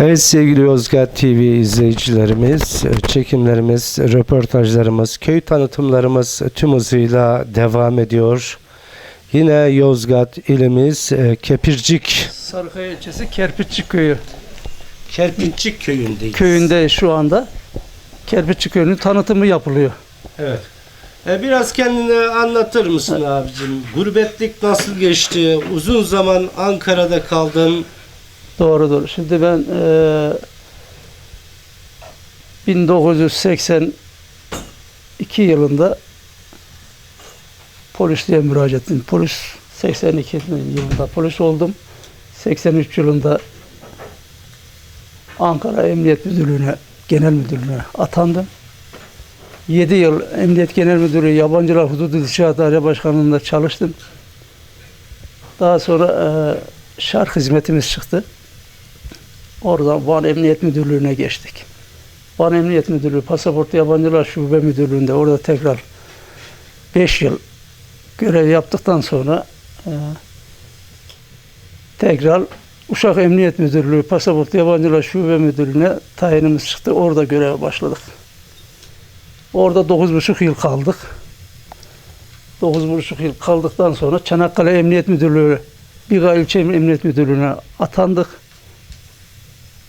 Evet sevgili Yozgat TV izleyicilerimiz, çekimlerimiz, röportajlarımız, köy tanıtımlarımız tüm hızıyla devam ediyor. Yine Yozgat ilimiz e, Kepircik Sarıkaya ilçesi Kerpiççi köyü Kerpiççik köyündeyiz. köyünde şu anda. Kerpiççi köyünün tanıtımı yapılıyor. Evet. E, biraz kendini anlatır mısın abicim? Gurbetlik nasıl geçti? Uzun zaman Ankara'da kaldın. Doğrudur. Şimdi ben eee 1982 yılında polisliğe müracaat ettim. Polis 82 yılında polis oldum. 83 yılında Ankara Emniyet Müdürlüğü'ne, Genel Müdürlüğü'ne atandım. 7 yıl Emniyet Genel Müdürü Yabancılar Hududu Dışişleri Daire Başkanlığı'nda çalıştım. Daha sonra eee şark hizmetimiz çıktı. Oradan Van Emniyet Müdürlüğü'ne geçtik. Van Emniyet Müdürlüğü Pasaport Yabancılar Şube Müdürlüğü'nde orada tekrar 5 yıl görev yaptıktan sonra e, tekrar Uşak Emniyet Müdürlüğü Pasaport Yabancılar Şube Müdürlüğü'ne tayinimiz çıktı. Orada göreve başladık. Orada 9,5 yıl kaldık. 9,5 yıl kaldıktan sonra Çanakkale Emniyet Müdürlüğü Biga İlçe Emniyet Müdürlüğü'ne atandık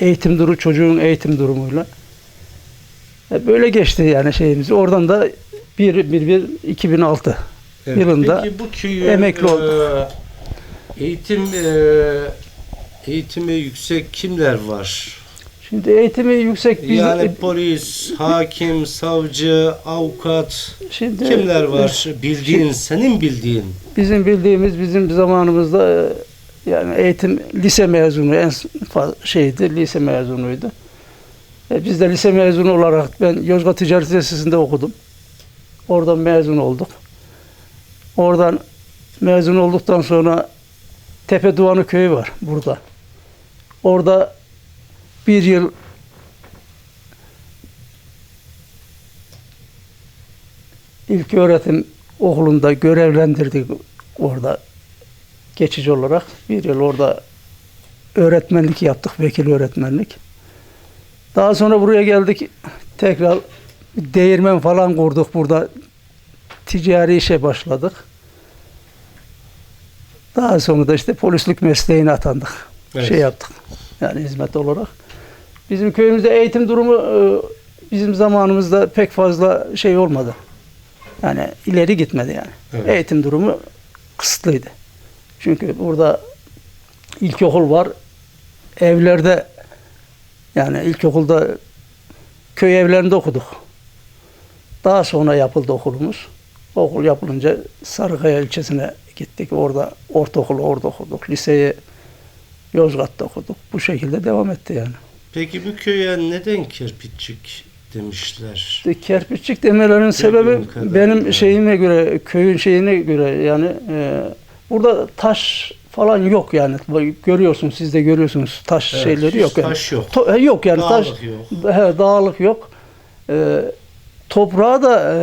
eğitim durumu çocuğun eğitim durumuyla. E, Böyle geçti yani şeyimiz. Oradan da 1 1 1 2006 Evet. Yılında Peki bu köyü emekli e, eğitim e, eğitimi yüksek kimler var? Şimdi eğitimi yüksek biz Yani polis, hakim, savcı, avukat şimdi kimler var? Bildiğin, senin bildiğin. Bizim bildiğimiz bizim zamanımızda e, yani eğitim lise mezunu en fazla şeydi lise mezunuydu. E, biz de lise mezunu olarak ben Yozgat Ticaret Lisesi'nde okudum. Oradan mezun olduk. Oradan mezun olduktan sonra Tepe Duvanı köyü var burada. Orada bir yıl ilk öğretim okulunda görevlendirdik orada geçici olarak. Bir yıl orada öğretmenlik yaptık, vekil öğretmenlik. Daha sonra buraya geldik. Tekrar değirmen falan kurduk burada. Ticari işe başladık. Daha sonra da işte polislik mesleğine atandık. Evet. Şey yaptık. Yani hizmet olarak. Bizim köyümüzde eğitim durumu e, bizim zamanımızda pek fazla şey olmadı. Yani ileri gitmedi yani. Evet. Eğitim durumu kısıtlıydı. Çünkü burada ilkokul var. Evlerde yani ilkokulda köy evlerinde okuduk. Daha sonra yapıldı okulumuz. Okul yapılınca Sarıkaya ilçesine gittik. Orada ortaokulu orada okuduk. Liseyi Yozgat'ta okuduk. Bu şekilde devam etti yani. Peki bu köye neden kerpiççik demişler? İşte kerpiççik demelerinin sebebi kadarıyla. benim şeyime göre, köyün şeyine göre yani e, burada taş falan yok yani. Görüyorsun siz de görüyorsunuz taş Evet, şeyleri yok. Yani. taş yok. To- e, yok yani taş Dağlık yok. He, dağlık yok. E, toprağı da e,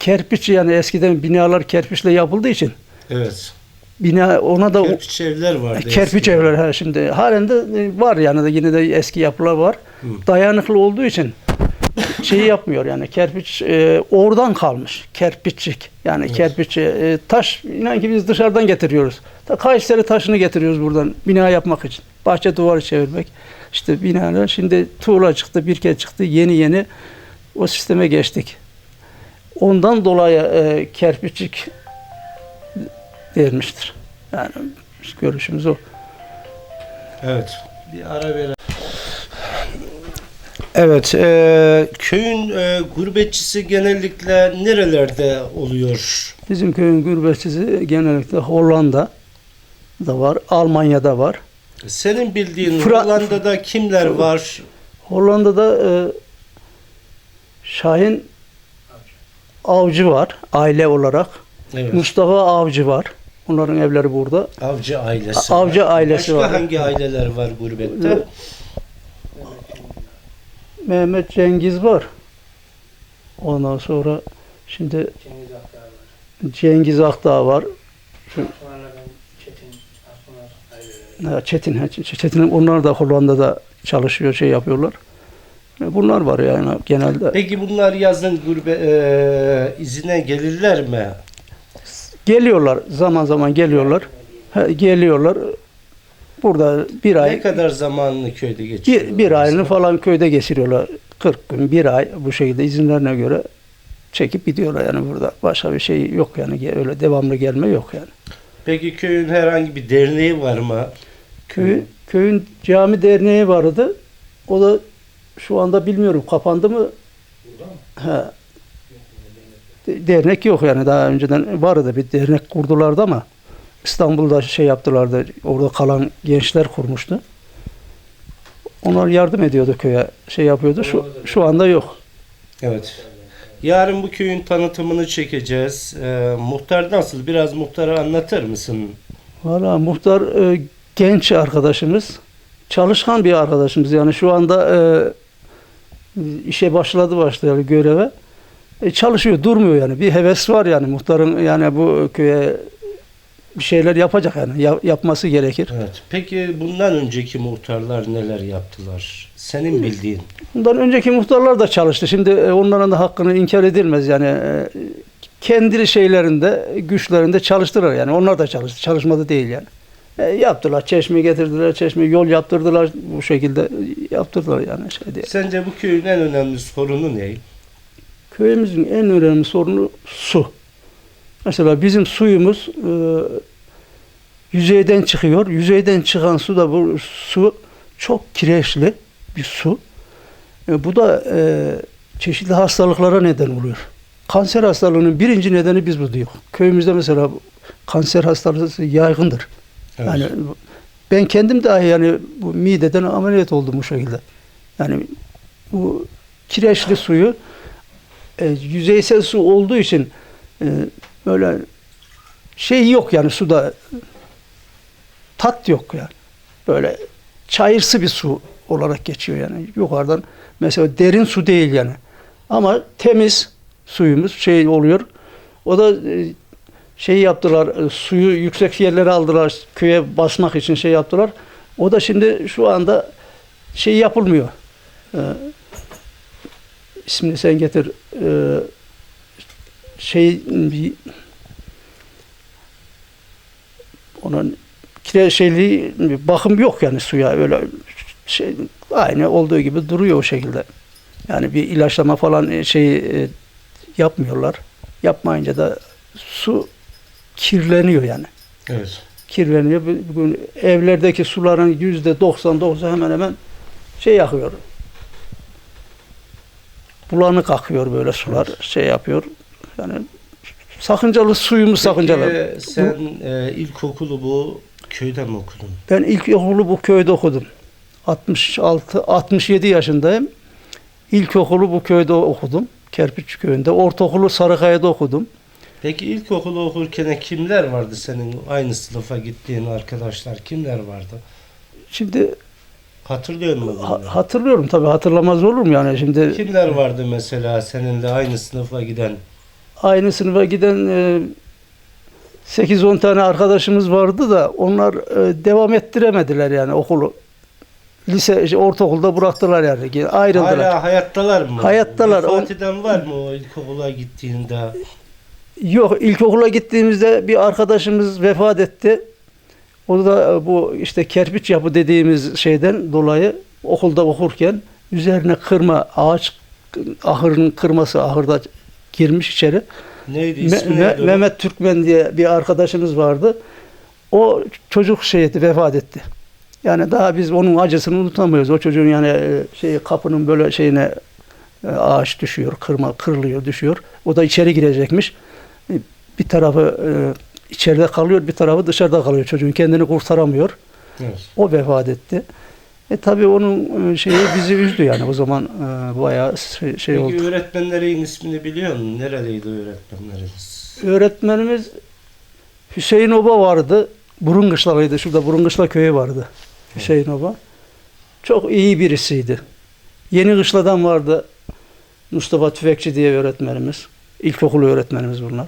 kerpiç yani eskiden binalar kerpiçle yapıldığı için Evet. bina ona da Kerpiç evler vardı. Kerpiç eskiden. evler ha şimdi halen de e, var yani da yine de eski yapılar var. Hı. Dayanıklı olduğu için şeyi yapmıyor yani kerpiç e, oradan kalmış kerpiççik yani Evet. kerpiç e, taş inan ki biz dışarıdan getiriyoruz. Ta Kayseri taşını getiriyoruz buradan bina yapmak için. Bahçe duvarı çevirmek. İşte binalar şimdi tuğla çıktı, bir kez çıktı yeni yeni o sisteme geçtik. Ondan dolayı e, kerpiçik vermiştir. Yani görüşümüz o. Evet. Bir ara verelim. Evet, e, köyün e, gurbetçisi genellikle nerelerde oluyor? Bizim köyün gurbetçisi genellikle Hollanda da var, Almanya'da var. Senin bildiğin Fra- Hollanda'da kimler var? Hollanda'da e, Şahin Avcı var aile olarak. Evet. Mustafa Avcı var. Onların evleri burada. Avcı ailesi. Avcı var. ailesi Başka var. hangi aileler var gurbette? Mehmet Cengiz var. Ondan sonra şimdi Cengiz Akdağ var. Cengiz Akdağ var. Sonradan Çetin Çetin, Çetin onlar da Hollanda'da çalışıyor, şey yapıyorlar. E, Bunlar var yani genelde. Peki bunlar yazın gurbe e, izine gelirler mi? Geliyorlar, zaman zaman geliyorlar. Ha, geliyorlar. Burada bir ay, Ne kadar zamanını köyde geçiriyorlar? bir, bir ayını falan köyde geçiriyorlar. 40 gün, bir ay bu şekilde izinlerine göre çekip gidiyorlar yani burada. Başka bir şey yok yani öyle devamlı gelme yok yani. Peki köyün herhangi bir derneği var mı? Köy, köyün cami derneği vardı. O da şu anda bilmiyorum kapandı mı? Ha. De- Dernek yok yani daha önceden vardı bir dernek kurdulardı ama İstanbul'da şey yaptılardı. Orada kalan gençler kurmuştu. Onlar yardım ediyordu köye. Şey yapıyordu. Şu şu anda yok. Evet. Yarın bu köyün tanıtımını çekeceğiz. Ee, muhtar nasıl? Biraz muhtarı anlatır mısın? Valla muhtar e, genç arkadaşımız. Çalışkan bir arkadaşımız. Yani şu anda e, işe başladı başlayalı göreve. E, çalışıyor, durmuyor yani. Bir heves var yani muhtarın yani bu köye bir şeyler yapacak yani. Ya- yapması gerekir. Evet. Peki bundan önceki muhtarlar neler yaptılar? Senin bildiğin. Bundan önceki muhtarlar da çalıştı. Şimdi e, onların da hakkını inkar edilmez yani. e, kendi şeylerinde, güçlerinde çalıştılar yani. Onlar da çalıştı. Çalışmadı değil yani. E, yaptılar. Çeşme getirdiler. Çeşme yol yaptırdılar. Bu şekilde yaptırdılar yani. Şey değil. Sence bu köyün en önemli sorunu ne? Köyümüzün en önemli sorunu su. Mesela bizim suyumuz e, yüzeyden çıkıyor. Yüzeyden çıkan su da bu su çok kireçli bir su. E, bu da e, çeşitli hastalıklara neden oluyor. Kanser hastalığının birinci nedeni biz bu diyor. Köyümüzde mesela kanser hastalığı yaygındır. Evet. Yani ben kendim dahi yani bu mideden ameliyat oldum bu şekilde. Yani bu kireçli suyu e, yüzeysel su olduğu için e, böyle şey yok yani suda tat yok yani. Böyle çayırsı bir su olarak geçiyor yani. Yukarıdan mesela derin su değil yani. Ama temiz suyumuz şey oluyor. O da e, şey yaptılar, e, suyu yüksek yerlere aldılar, köye basmak için şey yaptılar. O da şimdi şu anda şey yapılmıyor. Ee, ismini sen getir. Ee, şey bir onun kire şeyliği bakım yok yani suya öyle şey aynı olduğu gibi duruyor o şekilde. Yani bir ilaçlama falan şey e, yapmıyorlar. Yapmayınca da su kirleniyor yani. Evet. Kirleniyor. Bu- Bugün evlerdeki suların yüzde 99'u hemen hemen şey akıyor. Bulanık akıyor böyle sular. Şey yapıyor. Yani sakıncalı suyumuz sakıncalı. Peki sen e, ilkokulu bu köyde mi okudun? Ben ilk okulu bu köyde okudum. 66 67 yaşındayım. İlkokulu bu köyde okudum. Kerpiç köyünde. Ortaokulu Sarıkaya'da okudum. Peki ilkokulu okurken kimler vardı senin aynı sınıfa gittiğin arkadaşlar? Kimler vardı? Şimdi Hatırlıyor musun? ha- hatırlıyorum tabii hatırlamaz olur mu yani şimdi Kimler vardı mesela seninle aynı sınıfa giden? Aynı sınıfa giden e, 8-10 tane arkadaşımız vardı da onlar e, devam ettiremediler yani okulu. Lise, şey, ortaokulda bıraktılar yani. Ayrıldılar. Hala hayattalar mı? Hayattalar. Vefat eden var mı o ilkokula gittiğinde? Yok ilkokula gittiğimizde bir arkadaşımız vefat etti. O da e, bu işte kerpiç yapı dediğimiz şeyden dolayı okulda okurken üzerine kırma ağaç ahırının kırması ahırda girmiş içeri. Neydi ismi Me- neydi? Mehmet Türkmen diye bir arkadaşımız vardı. O çocuk şeydi vefat etti. Yani daha biz onun acısını unutamıyoruz. O çocuğun yani şey kapının böyle şeyine e, ağaç düşüyor, kırma kırılıyor, düşüyor. O da içeri girecekmiş. E, Bir tarafı içeride kalıyor, bir tarafı dışarıda kalıyor. Çocuğun kendini kurtaramıyor. Evet. O vefat etti. E tabii onun e, şeyi bizi üzdü yani. O zaman e, bayağı şey, şey oldu. Peki öğretmenlerin ismini biliyor musun? Neredeydi öğretmenleriniz? Öğretmenimiz Hüseyin Oba vardı. Burungışlalıydı. Şurada Burungışla köyü vardı. Hüseyin Oba. Çok iyi birisiydi. Yeni Kışla'dan vardı. Mustafa Tüfekçi diye öğretmenimiz. İlkokul öğretmenimiz bunlar.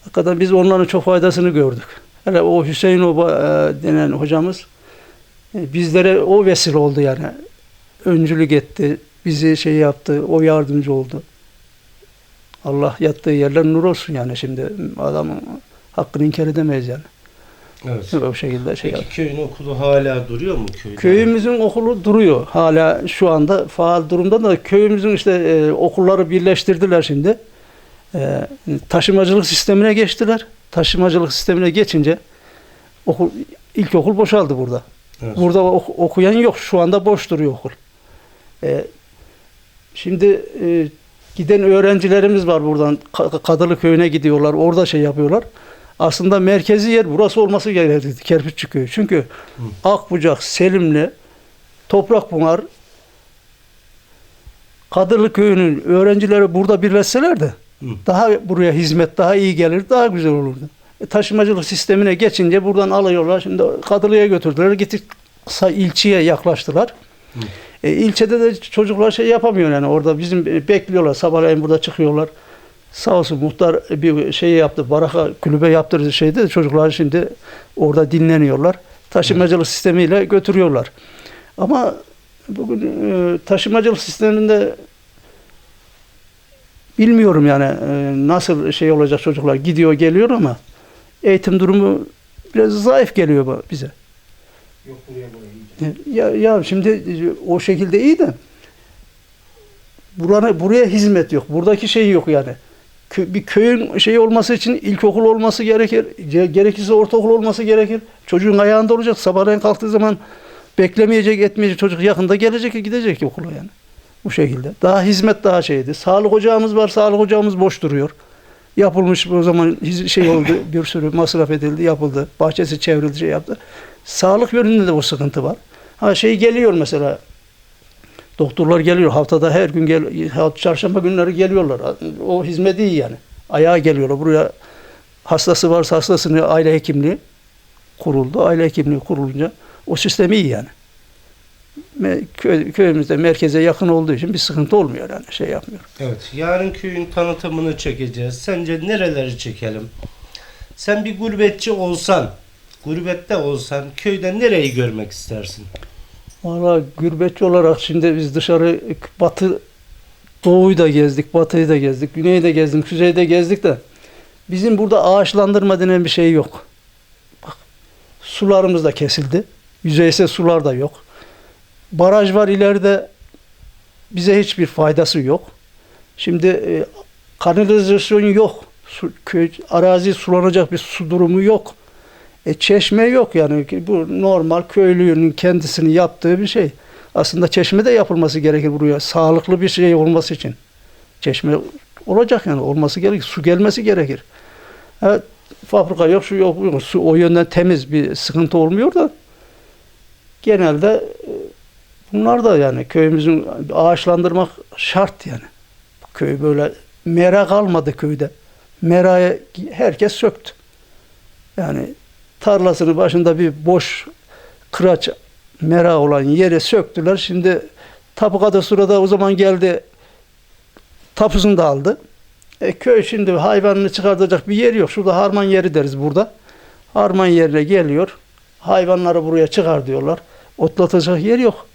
Hakikaten biz onların çok faydasını gördük. Hele o Hüseyin Oba e, denen hocamız bizlere o vesile oldu yani. Öncülük etti, bizi şey yaptı, o yardımcı oldu. Allah yattığı yerler nur olsun yani şimdi adamın hakkını inkar edemeyiz yani. Evet. O şekilde şey yaptı. Peki köyün okulu hala duruyor mu köyde? Köyümüzün okulu duruyor. Hala şu anda faal durumda da köyümüzün işte e, okulları birleştirdiler şimdi. E, taşımacılık sistemine geçtiler. Taşımacılık sistemine geçince okul ilkokul boşaldı burada. Evet. Burada ok- okuyan yok. Şu anda boş duruyor okul. E, şimdi e, giden öğrencilerimiz var buradan. Ka- Kadılı köyüne gidiyorlar. Orada şey yapıyorlar. Aslında merkezi yer burası olması gerekirdi. Kerpiççi köyü. Çünkü Akbucak, Selimli, Toprakpınar, Kadılı köyünün öğrencileri burada birleşseler de Hı. daha buraya hizmet daha iyi gelir, daha güzel olurdu. E, taşımacılık sistemine geçince buradan alıyorlar. Şimdi Kadılı'ya götürdüler. Gittik sa- ilçeye yaklaştılar. Hı. E, ilçede de çocuklar şey yapamıyor yani orada bizim bekliyorlar. Sabahleyin burada çıkıyorlar. Sağ olsun muhtar bir şey yaptı. Baraka kulübe yaptırdı şeyde de çocuklar şimdi orada dinleniyorlar. Taşımacılık sistemiyle götürüyorlar. Ama bugün e, taşımacılık sisteminde bilmiyorum yani e, nasıl şey olacak çocuklar gidiyor geliyor ama eğitim durumu biraz zayıf geliyor bize. Yok buraya buraya iyice. Ya, ya şimdi e, o şekilde iyi de burana, buraya hizmet yok. Buradaki şey yok yani. Kö- bir köyün şey olması için ilkokul olması gerekir. ge- Gerekirse ortaokul olması gerekir. Çocuğun ayağında olacak. Sabahleyin kalktığı zaman beklemeyecek, etmeyecek. Çocuk yakında gelecek, gidecek okula yani. Bu şekilde. Daha hizmet daha şeydi. Sağlık ocağımız var. Sağlık ocağımız boş duruyor. Yapılmış o zaman şey oldu. Bir sürü masraf edildi, yapıldı. Bahçesi çevrildi, şey yaptı. Sağlık yönünde de o sıkıntı var. Ha şey geliyor mesela. Doktorlar geliyor haftada her gün gel çarşamba günleri geliyorlar. O hizmet iyi yani. Ayağa geliyorlar buraya. Hastası varsa hastasını aile hekimliği kuruldu. Aile hekimliği kurulunca o sistem iyi yani. Köy, köyümüzde merkeze yakın olduğu için bir sıkıntı olmuyor yani şey yapmıyor. Evet. Yarın köyün tanıtımını çekeceğiz. Sence nereleri çekelim? Sen bir gurbetçi olsan, gurbette olsan köyde nereyi görmek istersin? Valla gürbetçi olarak şimdi biz dışarı batı doğuyu da gezdik, batıyı da gezdik, güneyi de gezdik, kuzeyi de gezdik de bizim burada ağaçlandırma denen bir şey yok. Bak sularımız da kesildi. Yüzeysel sular da yok. Baraj var ileride bize hiçbir faydası yok. Şimdi e, kanalizasyon yok. Su, köy, arazi sulanacak bir su durumu yok. E, çeşme yok yani bu normal köylünün kendisini yaptığı bir şey. Aslında çeşme de yapılması gerekir buraya sağlıklı bir şey olması için. Çeşme olacak yani olması gerekir. Su gelmesi gerekir. Evet, fabrika yok, şu yok, yok. Su o yönden temiz bir sıkıntı olmuyor da genelde bunlar da yani köyümüzün ağaçlandırmak şart yani. Köy böyle mera kalmadı köyde. Meraya herkes söktü. Yani tarlasının başında bir boş kıraç mera olan yere söktüler. Şimdi tapu kadastrada o zaman geldi tapusunu da aldı. E, köy şimdi hayvanını çıkartacak bir yer yok. Şurada harman yeri deriz burada. Harman yerine geliyor. Hayvanları buraya çıkar diyorlar. Otlatacak yer yok.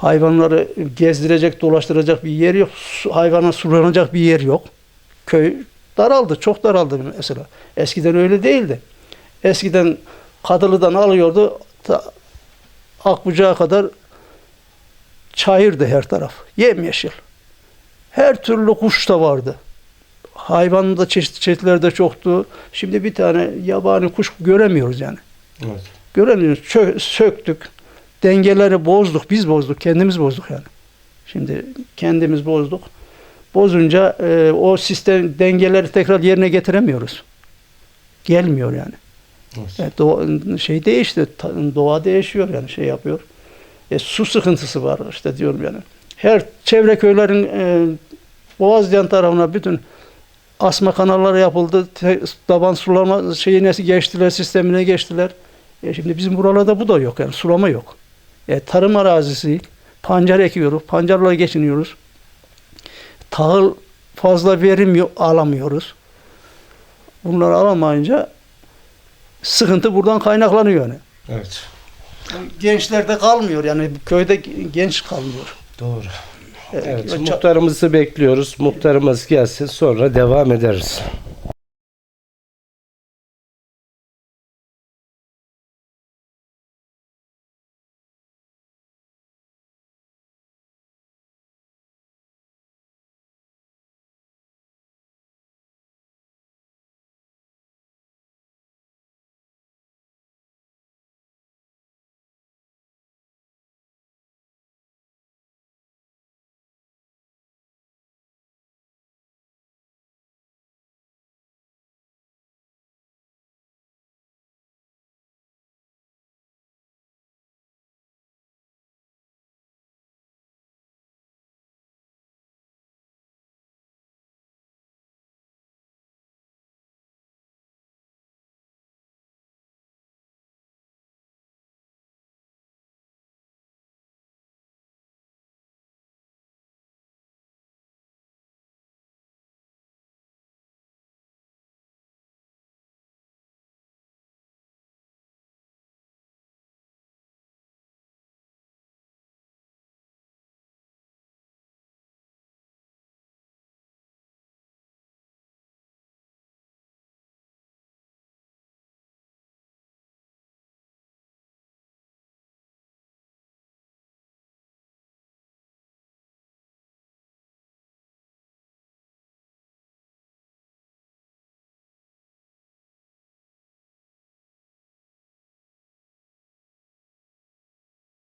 Hayvanları gezdirecek, dolaştıracak bir yer yok. Su, hayvana sulanacak bir yer yok. Köy daraldı, çok daraldı mesela. Eskiden öyle değildi. Eskiden Kadılı'dan alıyordu, ta Akbucak'a kadar çayırdı her taraf. Yemyeşil. Her türlü kuş da vardı. Hayvanın da çeşitli çeşitleri de çoktu. Şimdi bir tane yabani kuş göremiyoruz yani. Evet. Göremiyoruz. Çö- söktük. Dengeleri bozduk. Biz bozduk. Kendimiz bozduk yani. Şimdi kendimiz bozduk. Bozunca e, o sistem dengeleri tekrar yerine getiremiyoruz. Gelmiyor yani. Evet. Evet, doğa- şey değişti. Doğa değişiyor yani şey yapıyor. E, su sıkıntısı var işte diyorum yani. Her çevre köylerin e, Boğazcan tarafına bütün asma kanalları yapıldı. Te, taban sulama şeyine geçtiler, sistemine geçtiler. E, şimdi bizim buralarda bu da yok yani sulama yok. E, tarım arazisi, pancar ekiyoruz, pancarla geçiniyoruz. Tahıl fazla verim yok, alamıyoruz. Bunları alamayınca sıkıntı buradan kaynaklanıyor yani. Evet. Gençler de kalmıyor yani köyde genç kalmıyor. Doğru. Evet, Evet, ça- muhtarımızı bekliyoruz. Muhtarımız gelsin sonra devam ederiz.